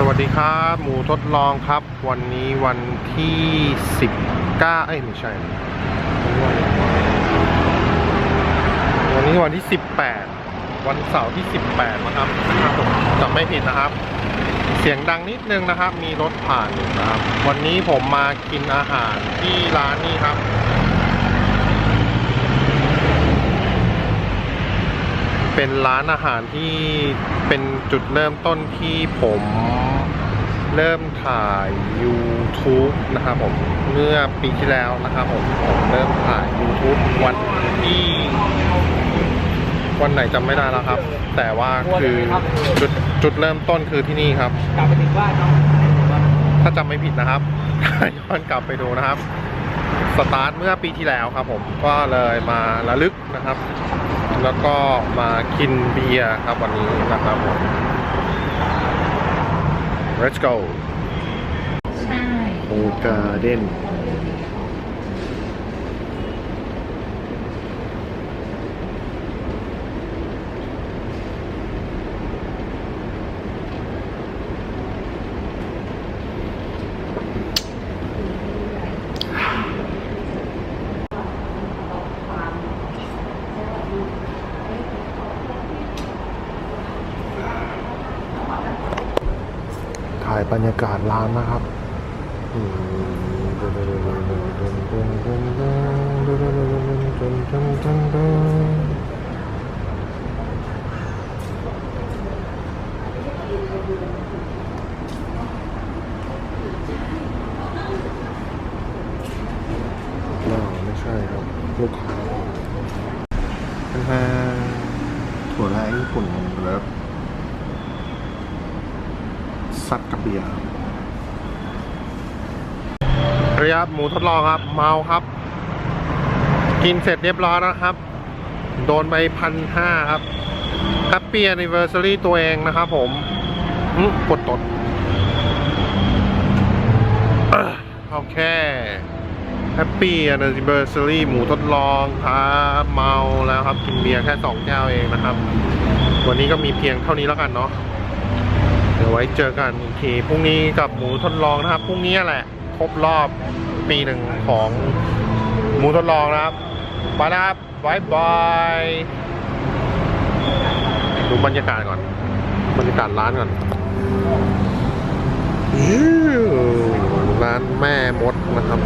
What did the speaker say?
สวัสดีครับ หมูทดลองครับ วันนี้วันที่19เอ้ยไม่ใช่วันนี้วันที่18วันเสาร์ที่18นะครับจำไม่ผิดนะครับ เสียงดังนิดนึงนะครับ มีรถผ่านอยู่นะครับ วันนี้ผมมากินอาหารที่ร้านนี้ครับ เป็นร้านอาหารที่เป็นจุดเริ่มต้นที่ผมเริ่มถ่าย YouTube นะครับผมเมื่อปีที่แล้วนะครับผมผมเริ่มถ่าย YouTube วันที่วันไหนจำไม่ได้แล้วครับ แต่ว่าคือจุดจุดเริ่มต้นคือที่นี่ครับกลับไปถึงบ้านเนาะถ้าจำไม่ผิดนะครับย้อนกลับไปดูนะครับ สตาร์ทเมื่อปีที่แล้วครับผมก็เลยมาระลึกนะครับ แล้วก็มากินเบียร์ครับวันนี้นะครับผม let's go ใช่โอการ์เด้น ถ่ายบรรยากาศร้านนะครับไม่ใช่ครับ ลูกค้าเป็นแค่ถั่วแระญี่ปุ่นแล้ว ซัดกับเบียร์ระยะหมูทดลองครับ เมาครับ กินเสร็จเรียบร้อยแล้วครับ โดนไปพันห้าครับ Happy Anniversary ตัวเองนะครับผมอืมกดตดเอ้อโอเค Happy Anniversary หมูทดลองครับเมาแล้วครับ กินเบียร์แค่สองแก้วเองนะครับ วันนี้ก็มีเพียงเท่านี้แล้วกันเนาะ เดี๋ยวไว้เจอกันอีกทีพรุ่งนี้กับหมูทดลองนะครับพรุ่งนี้แหละครบรอบปีหนึ่งของหมูทดลองนะครับไปนะครับบายบายดูบรรยากาศก่อน บรรยากาศร้านก่อนร้านแม่มดนะครับ